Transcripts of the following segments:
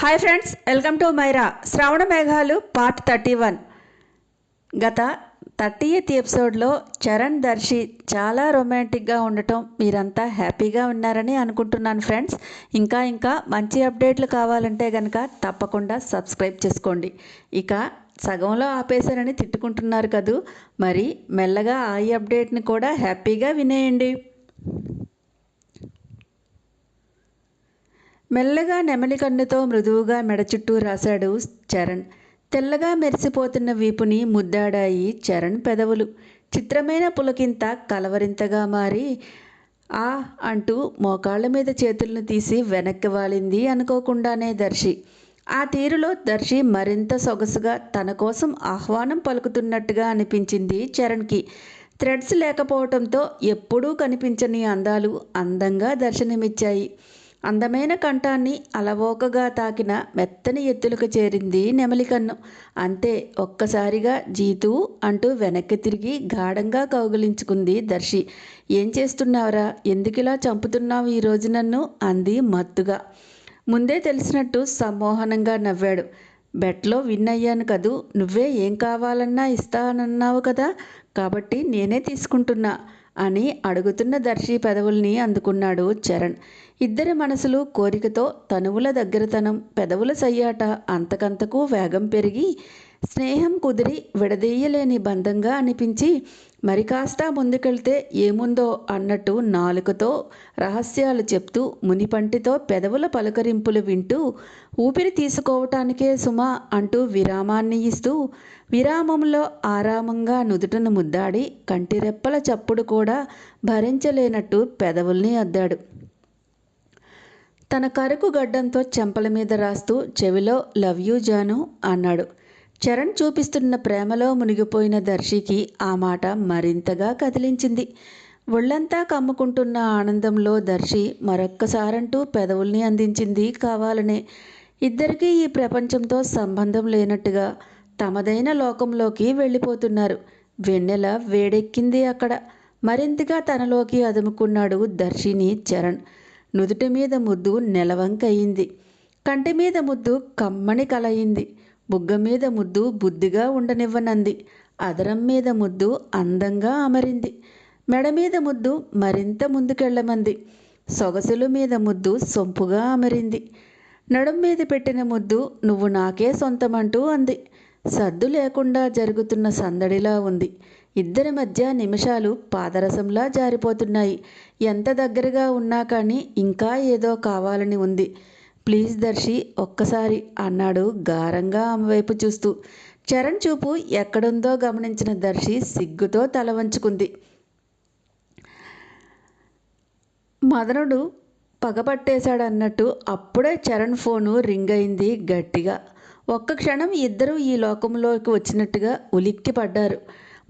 Hi friends welcome to Myra శ్రవణ మేఘాలు part thirty one గత థర్టీ ఎయిత్ ఎపిసోడ్లో చరణ్ దర్శి చాలా రొమాంటిక్గా ఉండటం మీరంతా హ్యాపీగా ఉన్నారని అనుకుంటున్నాను ఫ్రెండ్స్ ఇంకా ఇంకా మంచి అప్డేట్లు కావాలంటే కనుక తప్పకుండా సబ్స్క్రైబ్ చేసుకోండి. ఇక సగంలో ఆపేశారని తిట్టుకుంటున్నారు కదూ. మరి మెల్లగా ఆ అప్డేట్ని కూడా హ్యాపీగా వినేయండి. మెల్లగా నెమలి కన్నుతో మృదువుగా మెడ చుట్టూ రాశాడు చరణ్. తెల్లగా మెరిసిపోతున్న వీపుని ముద్దాడాయి చరణ్ పెదవులు. చిత్రమైన పులకింత కలవరింతగా మారి ఆ అంటూ మోకాళ్ళ మీద చేతులను తీసి వెనక్కి వాలింది అనుకోకుండానే దర్శి. ఆ తీరులో దర్శి మరింత సొగసుగా తన కోసం ఆహ్వానం పలుకుతున్నట్టుగా అనిపించింది చరణ్కి. థ్రెడ్స్ లేకపోవడంతో ఎప్పుడూ కనిపించని అందాలు అందంగా దర్శనమిచ్చాయి. అందమైన కంఠాన్ని అలవోకగా తాకిన మెత్తని ఎత్తులకు చేరింది నెమలికన్ను. అంతే ఒక్కసారిగా జీతూ అంటూ వెనక్కి తిరిగి గాఢంగా కౌగిలించుకుంది దర్శి. ఏం చేస్తున్నావురా? ఎందుకిలా చంపుతున్నావు ఈ రోజు నన్ను? అంది మత్తుగా. ముందే తెలిసినట్టు సమ్మోహనంగా నవ్వాడు. బెట్లో విన్ అయ్యాను కదూ? నువ్వే ఏం కావాలన్నా ఇస్తానన్నావు కదా? కాబట్టి నేనే తీసుకుంటున్నా. అని అడుగుతున్న దర్శి పెదవుల్ని అందుకున్నాడు చరణ్. ఇద్దరి మనసులు కోరికతో తనువుల దగ్గరతనం పెదవుల సయ్యాట అంతకంతకు వేగం పెరిగి స్నేహం కుదిరి విడదీయలేని బంధంగా అనిపించి మరి కాస్త ముందుకెళ్తే ఏముందో అన్నట్టు నాలుకతో రహస్యాలు చెప్తూ మునిపంటితో పెదవుల పలకరింపులు వింటూ ఊపిరి తీసుకోవటానికే సుమా అంటూ విరామాన్ని ఇస్తూ విరామంలో ఆరామంగా నుదుటను ముద్దాడి కంటిరెప్పల చప్పుడు కూడా భరించలేనట్టు పెదవుల్ని అద్దాడు. తన కరుకు గడ్డంతో చెంపల మీద రాస్తూ చెవిలో లవ్ యూ జాను అన్నాడు. చరణ్ చూపిస్తున్న ప్రేమలో మునిగిపోయిన దర్శికి ఆ మాట మరింతగా కదిలించింది. ఒళ్ళంతా కమ్ముకుంటున్న ఆనందంలో దర్శి మరొక్కసారంటూ పెదవుల్ని అందించింది కావాలనే. ఇద్దరికీ ఈ ప్రపంచంతో సంబంధం లేనట్టుగా తమదైన లోకంలోకి వెళ్ళిపోతున్నారు. వెన్నెల వేడెక్కింది అక్కడ. మరింతగా తనలోకి అదుముకున్నాడు దర్శిని చరణ్. నుదుటి మీద ముద్దు నెలవంకయింది. కంటి మీద ముద్దు కమ్మని కలయింది. బుగ్గ మీద ముద్దు బుద్ధిగా ఉండనివ్వనంది. అదరం మీద ముద్దు అందంగా అమరింది. మెడ మీద ముద్దు మరింత ముందుకెళ్ళమంది. సొగసుల మీద ముద్దు సొంపుగా అమరింది. నడుం మీద పెట్టిన ముద్దు నువ్వు నాకే సొంతమంటూ అంది. సద్దు లేకుండా జరుగుతున్న సందడిలా ఉంది. ఇద్దరి మధ్య నిమిషాలు పాదరసంలా జారిపోతున్నాయి. ఎంత దగ్గరగా ఉన్నా కానీ ఇంకా ఏదో కావాలని ఉంది. ప్లీజ్ దర్శి ఒక్కసారి అన్నాడు గారంగా ఆమె వైపు చూస్తూ. చరణ్ చూపు ఎక్కడుందో గమనించిన దర్శి సిగ్గుతో తల వంచుకుంది. మదనుడు పగపట్టేశాడన్నట్టు అప్పుడే చరణ్ ఫోను రింగ్ అయింది గట్టిగా. ఒక్క క్షణం ఇద్దరూ ఈ లోకంలోకి వచ్చినట్టుగా ఉలిక్కి పడ్డారు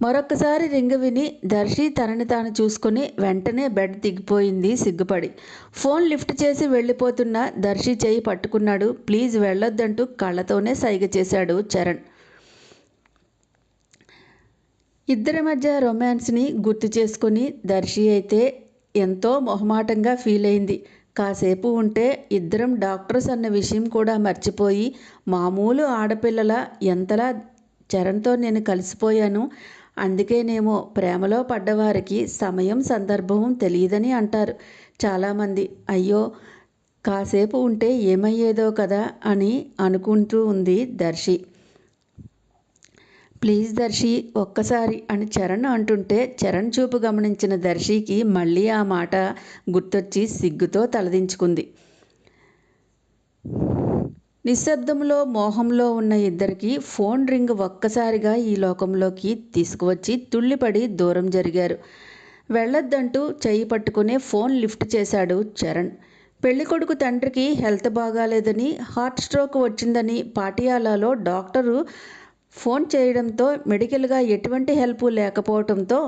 మరొకసారి రింగ్ విని దర్శి తనని తాను చూసుకుని వెంటనే బెడ్ దిగిపోయింది సిగ్గుపడి. ఫోన్ లిఫ్ట్ చేసి వెళ్ళిపోతున్న దర్శి చేయి పట్టుకున్నాడు. ప్లీజ్ వెళ్ళొద్దంటూ కళ్ళతోనే సైగ చేశాడు చరణ్. ఇద్దరి మధ్య రొమాన్స్ని గుర్తు చేసుకుని దర్శి అయితే ఎంతో మొహమాటంగా ఫీల్ అయింది. కాసేపు ఉంటే ఇద్దరం డాక్టర్స్ అన్న విషయం కూడా మర్చిపోయి మామూలు ఆడపిల్లల ఎంతలా చరణ్తో నేను కలిసిపోయాను అందుకేనేమో ప్రేమలో పడ్డవారికి సమయం సందర్భం తెలియదని అంటారు. చాలామంది అయ్యో కాసేపు ఉంటే ఏమయ్యేదో కదా అని అనుకుంటూ ఉంది దర్శి. ప్లీజ్ దర్శి ఒక్కసారి అని చరణ్ అంటుంటే చరణ్ చూపు గమనించిన దర్శికి మళ్ళీ ఆ మాట గుర్తొచ్చి సిగ్గుతో తలదించుకుంది. నిశ్శబ్దంలో మోహంలో ఉన్న ఇద్దరికి ఫోన్ రింగ్ ఒక్కసారిగా ఈ లోకంలోకి తీసుకువచ్చి తుళ్ళిపడి దూరం జరిగారు. వెళ్ళొద్దంటూ చెయ్యి పట్టుకునే ఫోన్ లిఫ్ట్ చేశాడు చరణ్. పెళ్ళికొడుకు తండ్రికి హెల్త్ బాగాలేదని హార్ట్ స్ట్రోక్ వచ్చిందని పాటియాలాలో డాక్టరు ఫోన్ చేయడంతో మెడికల్గా ఎటువంటి హెల్ప్ లేకపోవడంతో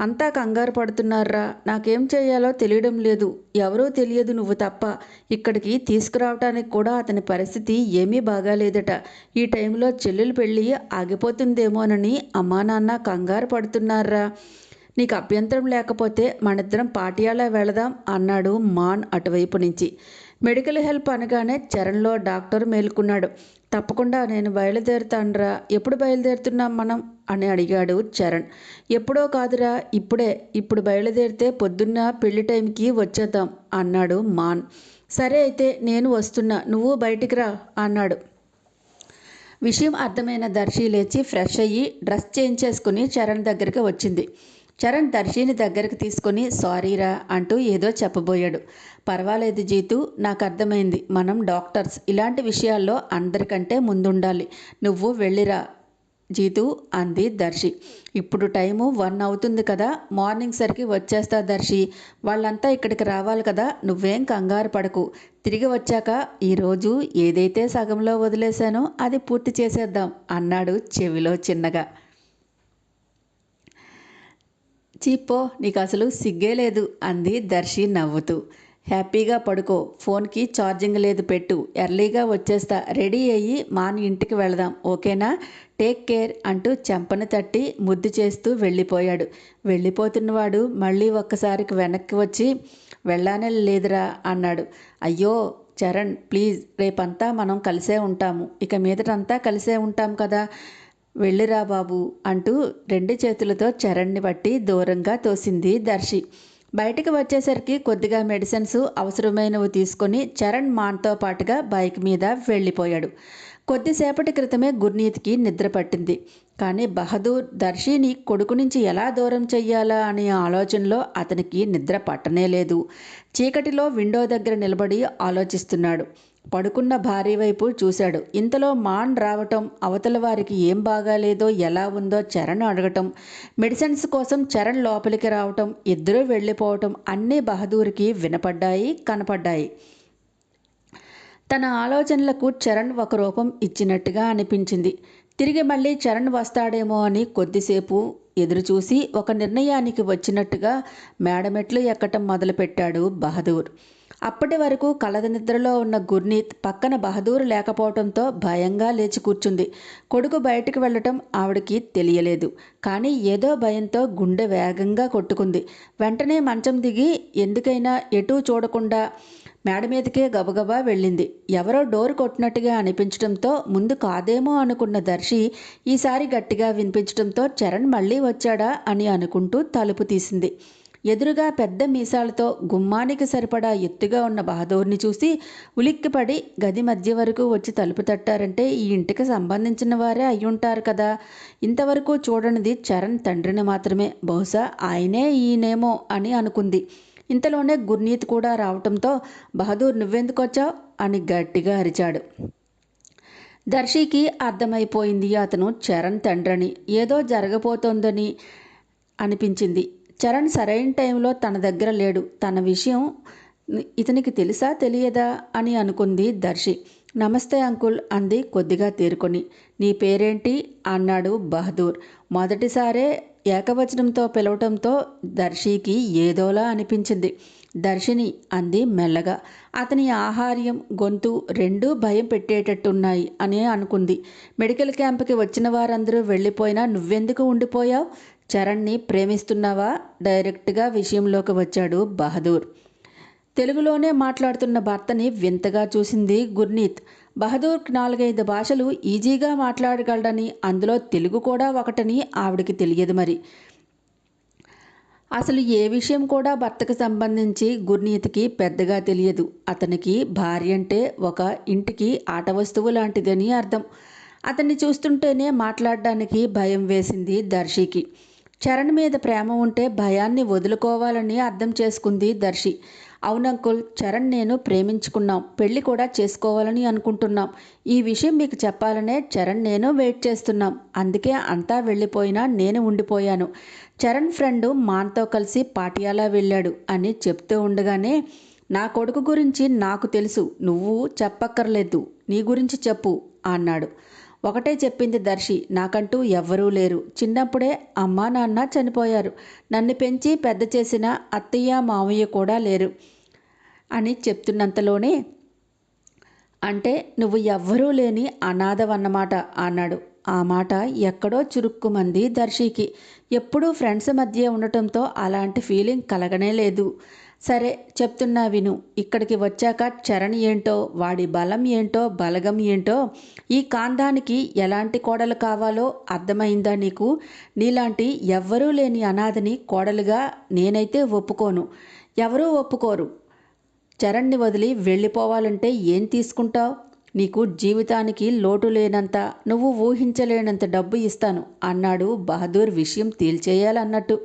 అంతా కంగారు పడుతున్నారా? నాకేం చేయాలో తెలియడం లేదు. ఎవరో తెలియదు నువ్వు తప్ప. ఇక్కడికి తీసుకురావటానికి కూడా అతని పరిస్థితి ఏమీ బాగాలేదట. ఈ టైంలో చెల్లెలు పెళ్ళి ఆగిపోతుందేమోనని అమ్మా నాన్న కంగారు పడుతున్నారా? నీకు అభ్యంతరం లేకపోతే మనిద్దరం పాటియాలా వెళదాం అన్నాడు మాన్ అటువైపు నుంచి. మెడికల్ హెల్ప్ అనగానే చరణ్లో డాక్టర్ మేలుకున్నాడు. తప్పకుండా నేను బయలుదేరుతానురా. ఎప్పుడు బయలుదేరుతున్నాం మనం? అని అడిగాడు చరణ్. ఎప్పుడో కాదురా ఇప్పుడే. ఇప్పుడు బయలుదేరితే పొద్దున్న పెళ్ళి టైంకి వచ్చేద్దాం అన్నాడు మాన్. సరే అయితే నేను వస్తున్నా. నువ్వు బయటికి రా అన్నాడు. విషయం అర్థమైన దర్శి లేచి ఫ్రెష్ అయ్యి డ్రెస్ చేంజ్ చేసుకుని చరణ్ దగ్గరికి వచ్చింది. చరణ్ దర్శిని దగ్గరికి తీసుకొని సారీరా అంటూ ఏదో చెప్పబోయాడు. పర్వాలేదు జీతు నాకు అర్థమైంది. మనం డాక్టర్స్. ఇలాంటి విషయాల్లో అందరికంటే ముందుండాలి. నువ్వు వెళ్ళిరా జీతు అంది దర్శి. ఇప్పుడు టైము వన్ అవుతుంది కదా. మార్నింగ్ సరికి వచ్చేస్తా దర్శి. వాళ్ళంతా ఇక్కడికి రావాలి కదా. నువ్వేం కంగారు పడకు. తిరిగి వచ్చాక ఈరోజు ఏదైతే సగంలో వదిలేశానో అది పూర్తి చేసేద్దాం అన్నాడు చెవిలో చిన్నగా. చీపో నీకు అసలు సిగ్గే లేదు అంది దర్శి నవ్వుతూ. హ్యాపీగా పడుకో ఫోన్కి ఛార్జింగ్ లేదు పెట్టు ఎర్లీగా వచ్చేస్తా రెడీ అయ్యి మాని ఇంటికి వెళదాం ఓకేనా? టేక్ కేర్ అంటూ చెంపను తట్టి ముద్దు చేస్తూ వెళ్ళిపోయాడు. వెళ్ళిపోతున్నవాడు మళ్ళీ ఒక్కసారికి వెనక్కి వచ్చి వెళ్ళానే లేదురా అన్నాడు. అయ్యో చరణ్ ప్లీజ్ రేపంతా మనం కలిసే ఉంటాము. ఇక మీదటంతా కలిసే ఉంటాం కదా. వెళ్ళిరా బాబు అంటూ రెండు చేతులతో చరణ్ని బట్టి దూరంగా తోసింది దర్శి. బయటకు వచ్చేసరికి కొద్దిగా మెడిసిన్స్ అవసరమైనవి తీసుకొని చరణ్ మాన్తో పాటుగా బైక్ మీద వెళ్ళిపోయాడు. కొద్దిసేపటి క్రితమే గుర్నీత్కి నిద్ర పట్టింది. కానీ బహదూర్ దర్శిని కొడుకు నుంచి ఎలా దూరం చెయ్యాలా అనే ఆలోచనలో అతనికి నిద్ర పట్టనే లేదు. చీకటిలో విండో దగ్గర నిలబడి ఆలోచిస్తున్నాడు. పడుకున్న భార్య వైపు చూశాడు. ఇంతలో మాన్ రావటం అవతల వారికి ఏం బాగాలేదో ఎలా ఉందో చరణ్ అడగటం మెడిసిన్స్ కోసం చరణ్ లోపలికి రావటం ఇద్దరూ వెళ్ళిపోవటం అన్నీ బహదూర్కి వినపడ్డాయి కనపడ్డాయి. తన ఆలోచనలకు చరణ్ ఒక రూపం ఇచ్చినట్టుగా అనిపించింది. తిరిగి మళ్ళీ చరణ్ వస్తాడేమో అని కొద్దిసేపు ఎదురుచూసి ఒక నిర్ణయానికి వచ్చినట్టుగా మేడమెట్లు ఎక్కటం మొదలుపెట్టాడు బహదూర్. అప్పటి వరకు కలద నిద్రలో ఉన్న గుర్నీత్ పక్కన బహదూర్ లేకపోవడంతో భయంగా లేచి కూర్చుంది. కొడుకు బయటికి వెళ్ళటం ఆవిడకి తెలియలేదు. కానీ ఏదో భయంతో గుండె వేగంగా కొట్టుకుంది. వెంటనే మంచం దిగి ఎందుకైనా ఎటూ చూడకుండా మేడ మీదకే గబగబా వెళ్ళింది. ఎవరో డోర్ కొట్టినట్టుగా అనిపించడంతో ముందు కాదేమో అనుకున్న దర్శి ఈసారి గట్టిగా వినిపించడంతో చరణ్ మళ్ళీ వచ్చాడా అని అనుకుంటూ తలుపు తీసింది. ఎదురుగా పెద్ద మీసాలతో గుమ్మానికి సరిపడా ఎత్తుగా ఉన్న బహదూర్ని చూసి ఉలిక్కిపడి గది మధ్య వరకు వచ్చి తలుపు తట్టారంటే ఈ ఇంటికి సంబంధించిన వారే అయ్యుంటారు కదా. ఇంతవరకు చూడనిది చరణ్ తండ్రిని మాత్రమే. బహుశా ఆయనే ఈయనేమో అని అనుకుంది. ఇంతలోనే గుర్నీత్ కూడా రావటంతో బహదూర్ నువ్వెందుకు వచ్చావు? అని గట్టిగా అరిచాడు. దర్శికి అర్థమైపోయింది అతను చరణ్ తండ్రని. ఏదో జరగబోతోందని అనిపించింది. చరణ్ సరైన టైంలో తన దగ్గర లేడు. తన విషయం ఇతనికి తెలుసా తెలియదా అని అనుకుంది దర్శి. నమస్తే అంకుల్ అంది కొద్దిగా తేరుకొని. నీ పేరేంటి? అన్నాడు బహదూర్. మొదటిసారే ఏకవచనంతో పిలవటంతో దర్శికి ఏదోలా అనిపించింది. దర్శిని అంది మెల్లగా. అతని ఆహార్యం గొంతు రెండూ భయం పెట్టేటట్టున్నాయి అని అనుకుంది. మెడికల్ క్యాంప్కి వచ్చిన వారందరూ వెళ్ళిపోయినా నువ్వెందుకు ఉండిపోయావు? చరణ్ని ప్రేమిస్తున్నావా? డైరెక్ట్గా విషయంలోకి వచ్చాడు బహదూర్. తెలుగులోనే మాట్లాడుతున్న భర్తని వింతగా చూసింది గుర్నీత్. బహదూర్కి నాలుగైదు భాషలు ఈజీగా మాట్లాడగలడని అందులో తెలుగు కూడా ఒకటని ఆవిడకి తెలియదు మరి. అసలు ఏ విషయం కూడా భర్తకు సంబంధించి గుర్నీతికి పెద్దగా తెలియదు. అతనికి భార్య అంటే ఒక ఇంటికి ఆట వస్తువు లాంటిదని అర్థం. అతన్ని చూస్తుంటేనే మాట్లాడడానికి భయం వేసింది దర్శికి. చరణ్ మీద ప్రేమ ఉంటే భయాన్ని వదులుకోవాలని అర్థం చేసుకుంది దర్శి. అవునంకుల్ చరణ్ నేను ప్రేమించుకున్నాం. పెళ్ళి కూడా చేసుకోవాలని అనుకుంటున్నాం. ఈ విషయం మీకు చెప్పాలనే చరణ్ నేను వెయిట్ చేస్తున్నాం. అందుకే అంతా వెళ్ళిపోయినా నేను ఉండిపోయాను. చరణ్ ఫ్రెండ్ మాన్తో కలిసి పాటియాలా వెళ్ళాడు అని చెప్తూ ఉండగానే నా కొడుకు గురించి నాకు తెలుసు. నువ్వు చెప్పక్కర్లేదు. నీ గురించి చెప్పు అన్నాడు. ఒకటే చెప్పింది దర్శి నాకంటూ ఎవ్వరూ లేరు. చిన్నప్పుడే అమ్మా నాన్న చనిపోయారు. నన్ను పెంచి పెద్ద చేసిన అత్తయ్య మామయ్య కూడా లేరు అని చెప్తున్నంతలోనే అంటే నువ్వు ఎవ్వరూ లేని అనాథవన్నమాట అన్నాడు. ఆ మాట ఎక్కడో చురుక్కుమంది దర్శికి. ఎప్పుడూ ఫ్రెండ్స్ మధ్య ఉండటంతో అలాంటి ఫీలింగ్ కలగనే లేదు. సరే చెప్తున్నా విను. ఇక్కడికి వచ్చాక చరణ్ ఏంటో వాడి బలం ఏంటో బలగం ఏంటో ఈ కాందానికి ఎలాంటి కోడలు కావాలో అర్థమైందా నీకు? నీలాంటి ఎవ్వరూ లేని అనాథని కోడలుగా నేనైతే ఒప్పుకోను. ఎవరూ ఒప్పుకోరు. చరణ్ని వదిలి వెళ్ళిపోవాలంటే ఏం తీసుకుంటావు? నీకు జీవితానికి లోటు లేనంత నువ్వు ఊహించలేనంత డబ్బు ఇస్తాను అన్నాడు బహదూర్ విషయం తేల్చేయాలన్నట్టు.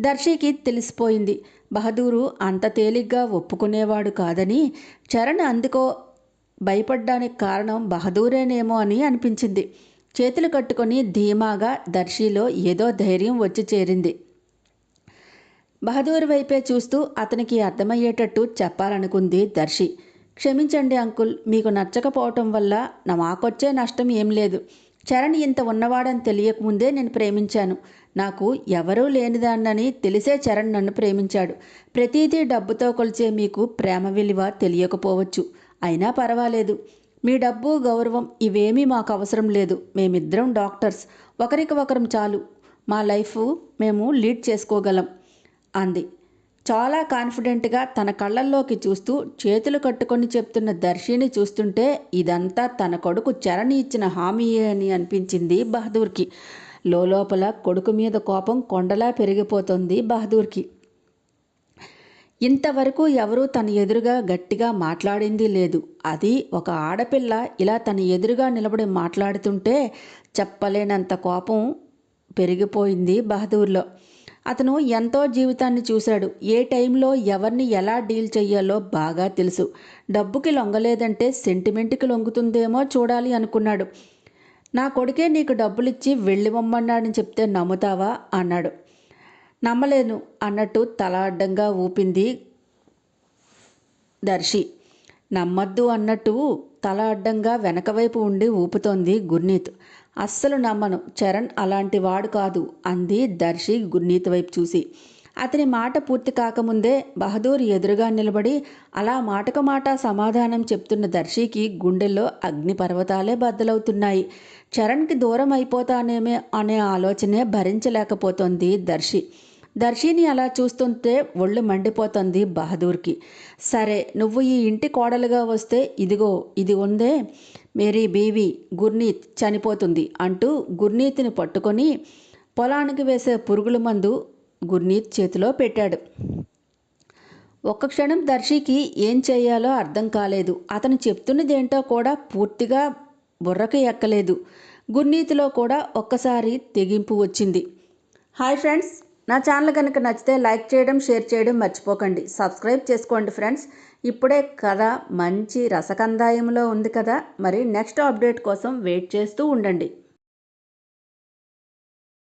దర్శికి తెలిసిపోయింది. బహదూరు అంత తేలిగ్గా ఒప్పుకునేవాడు కాదని చరణ్ అందుకో భయపడ్డానికి కారణం బహదూరేనేమో అని అనిపించింది. చేతులు కట్టుకొని ధీమాగా దర్శిలో ఏదో ధైర్యం వచ్చి చేరింది. బహదూర్ వైపే చూస్తూ అతనికి అర్థమయ్యేటట్టు చెప్పాలనుకుంది దర్శి. క్షమించండి అంకుల్ మీకు నచ్చకపోవటం వల్ల నా మాకొచ్చే నష్టం ఏం లేదు. చరణ్ ఇంత ఉన్నవాడని తెలియకముందే నేను ప్రేమించాను. నాకు ఎవరూ లేనిదాన్నని తెలిసే చరణ్ నన్ను ప్రేమించాడు. ప్రతిదీ డబ్బుతో కొలిచే మీకు ప్రేమ విలువ తెలియకపోవచ్చు. అయినా పర్వాలేదు. మీ డబ్బు గౌరవం ఇవేమీ మాకు అవసరం లేదు. మేమిద్దరం డాక్టర్స్. ఒకరికి ఒకరం చాలు. మా లైఫ్ మేము లీడ్ చేసుకోగలం. అంది. చాలా కాన్ఫిడెంట్గా తన కళ్ళల్లోకి చూస్తూ చేతులు కట్టుకొని చెప్తున్న దర్శిని చూస్తుంటే ఇదంతా తన కొడుకు చరణ్ ఇచ్చిన హామీయే అని అనిపించింది బహదూర్కి. లోపల కొడుకు మీద కోపం కొండలా పెరిగిపోతుంది బహదూర్కి. ఇంతవరకు ఎవరూ తన ఎదురుగా గట్టిగా మాట్లాడింది లేదు. అది ఒక ఆడపిల్ల ఇలా తన ఎదురుగా నిలబడి మాట్లాడుతుంటే చెప్పలేనంత కోపం పెరిగిపోయింది బహదూర్లో. అతను ఎంతో జీవితాన్ని చూశాడు. ఏ టైంలో ఎవరిని ఎలా డీల్ చెయ్యాలో బాగా తెలుసు. డబ్బుకి లొంగలేదంటే సెంటిమెంట్కి లొంగుతుందేమో చూడాలి అనుకున్నాడు. నా కొడుకే నీకు డబ్బులిచ్చి వెళ్ళివమ్మన్నాడని చెప్తే నమ్ముతావా? అన్నాడు. నమ్మలేను అన్నట్టు తల అడ్డంగా ఊపింది దర్శి. నమ్మద్దు అన్నట్టు తల అడ్డంగా వెనకవైపు ఉండి ఊపుతోంది గుర్నీత్. అస్సలు నమ్మను. చరణ్ అలాంటి వాడు కాదు అంది దర్శి గుర్నీత్ వైపు చూసి. అతని మాట పూర్తి కాకముందే బహదూర్ ఎదురుగా నిలబడి అలా మాటకు మాట సమాధానం చెప్తున్న దర్శికి గుండెల్లో అగ్నిపర్వతాలే బద్దలవుతున్నాయి. చరణ్కి దూరం అయిపోతానేమే అనే ఆలోచనే భరించలేకపోతోంది దర్శి. దర్శిని అలా చూస్తుంటే ఒళ్ళు మండిపోతుంది బహదూర్కి. సరే నువ్వు ఈ ఇంటి కోడలుగా వస్తే ఇదిగో ఇది ఉందే. మేరీ బీవి గుర్నీత్ చనిపోతుంది అంటూ గుర్నీత్ని పట్టుకొని పొలానికి వేసే పురుగుల మందు గుర్నీత్ చేతిలో పెట్టాడు. ఒక్క క్షణం దర్శికి ఏం చేయాలో అర్థం కాలేదు. అతను చెప్తున్నదేంటో కూడా పూర్తిగా బుర్రకు ఎక్కలేదు. గుర్నీతిలో కూడా ఒక్కసారి తెగింపు వచ్చింది. Hi friends! నా ఛానల్ కనుక నచ్చితే లైక్ చేయడం షేర్ చేయడం మర్చిపోకండి. సబ్స్క్రైబ్ చేసుకోండి ఫ్రెండ్స్. ఇప్పుడే కథ మంచి రసకందాయంలో ఉంది కదా. మరి నెక్స్ట్ అప్డేట్ కోసం వెయిట్ చేస్తూ ఉండండి.